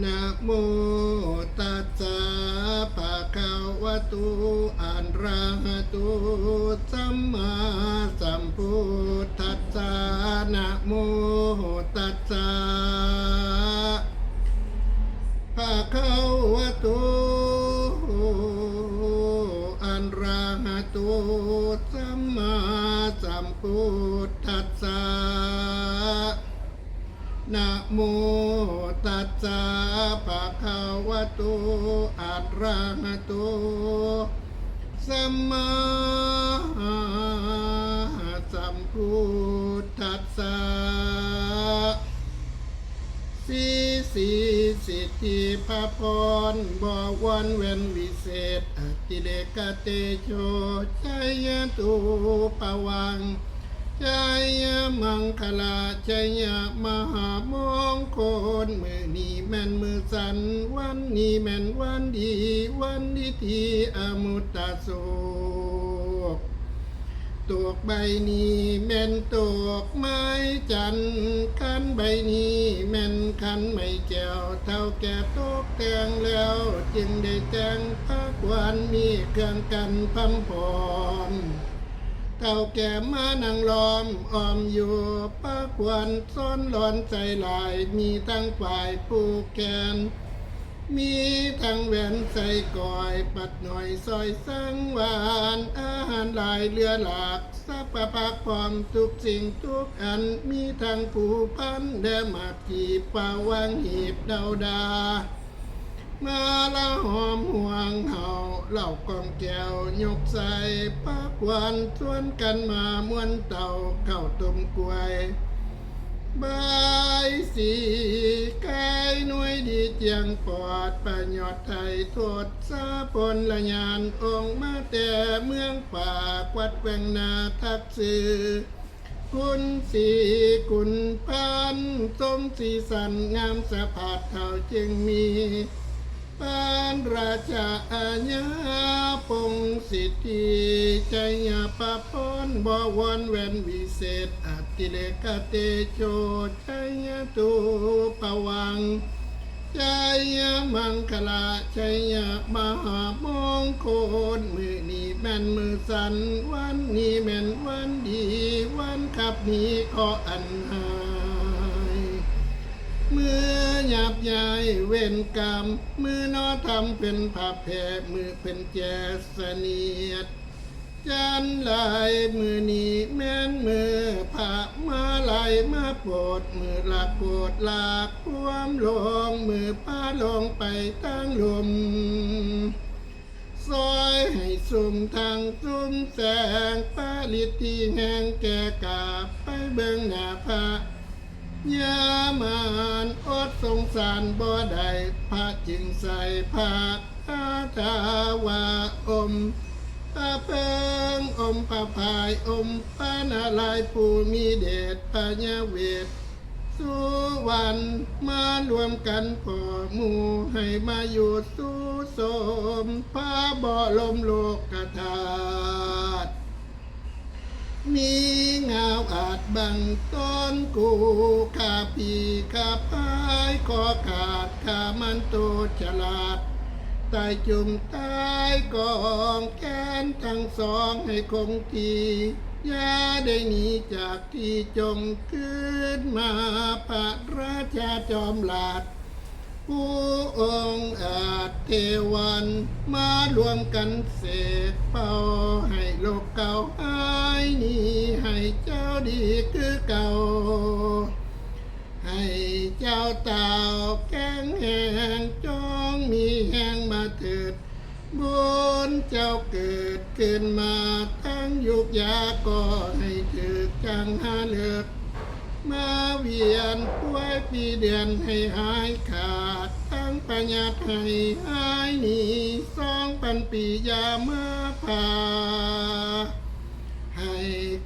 นะโมตัสสะภะคะวะโตอะระหะโตสัมมาสัมพุทธัสสะนะโมตัสสะภะคะวะโตอะระหะโตสัมมาสัมพุทธัสสะนะโม ตัสสะภะคะวะโตอะระหะโตสัมมาสัมพุทธัสสะสีสีสิทธิพระพรบวันเว้นวิเศษอติเลกเตโชชัยตุปวัง จยมังคลาจยมหามงคลมือนี้แม่นมือสันวันนี้แม่นวันดี วันดีทีอมุตตะโสกตวกใบนี้แม่นตวกไม้จันคันใบนี้แม่นคันไม่แก้วเท่าแก่ตกแต่งแล้ว จึงได้แต่งพักวันมีเครื่องกันพัมพร เท่าแก่มานั่งล้อมอ้อมอยู่ป้าควรซ้อนหลอนใจหลายมีทั้งฝ่ายผู้แกน มีทั้งแหวนใส่ก่อยปัดหน่อยซอยสังวานอาหารหลายเรือหลากสัพพะพักพร้อมทุกสิ่งทุกอันมีทั้งผู้พันแดมาจีบป่าวางหีบเดาดา มาละหอมห่วงเห่า เหล่ากองแก้วยกใส่ปักหวันชวนกันมามวนเต่าเข้าต้มกล้วยบายสีกายหน่วยดีเจียงปอดประยอดไทยโทษสาปนละยานองมาแต่เมืองป่ากวัดแกวงนาทักซื้อคุณสีคุณพันสมสีสันงามสะพาดเท่าจึงมี ปานราชาอาญาปงสิทธิใจยาปะพรบวรแวนวิเศษอัติเลกเตโชใจยาตุปวังใจยมังคลาใจยมหามงคลมือนี้แม่นมือสันวันนี้แม่นวันดี วันขับนี้ขออันหา มือหยาบยายเว้นกรรม มือนอทำเป็นผ้าแผ่มือเป็นแจสเนียดจันลายมือนี้แม่นมือผ่ามาลายมาโปรดมือลากโปรดลากความลงมือป้าลงไปตั้งลมซอยให้สุ่มทางสุ่มแสงป้าลิดที่แหงแก่กาบไปเบิ่งหน้าพระ ยามานอดสงสารบ่ได้พระจึงใส่ผ้าอาทาวาอมพระเพิงอมพระพายอมพระนาลายผู้มีเดชพญาเวทสุวรรณมารวมกันพอหมู่ให้มาอยู่สู้สมพระบ่อลมโลกกธาตุมี อาจบังต้นกูขาปีขาพายคอขาดขามันโตฉลาดตายจุ่มตายกองแขนทั้งสองให้คงทีอย่าได้หนีจากที่จมขึ้นมาพระราชาจอมหลาดผู้องค์อาจเทวันมารวมกันเสกเป่าให้โลกเก่า คือเก่า ให้เจ้าเต่าแก้งแห่งจองมีแห่งมาเถิดบุญเจ้าเกิดขึ้นมาทั้งยุกยาก็ให้ถึกจังหาเลือกมาเวียนป่วยปีเดือนให้หายขาดทั้งปัญญาให้หายหนีสองพันปียามาพาให้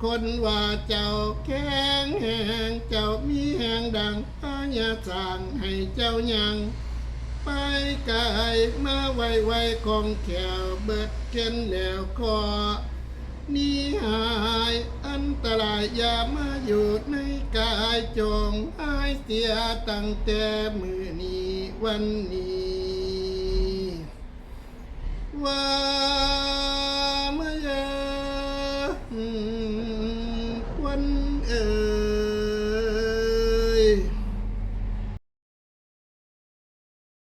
คนว่าเจ้าแข็งแห่งเจ้ามีแห่งดังพญาสั่งให้เจ้ายังไปไกลมาไวไวๆของแขวเบิดเข็นแล้วคอนี่หายอันตรายอย่ามาอยู่ในกายจงหายเสียตั้งแต่มือนี้วันนี้ว่า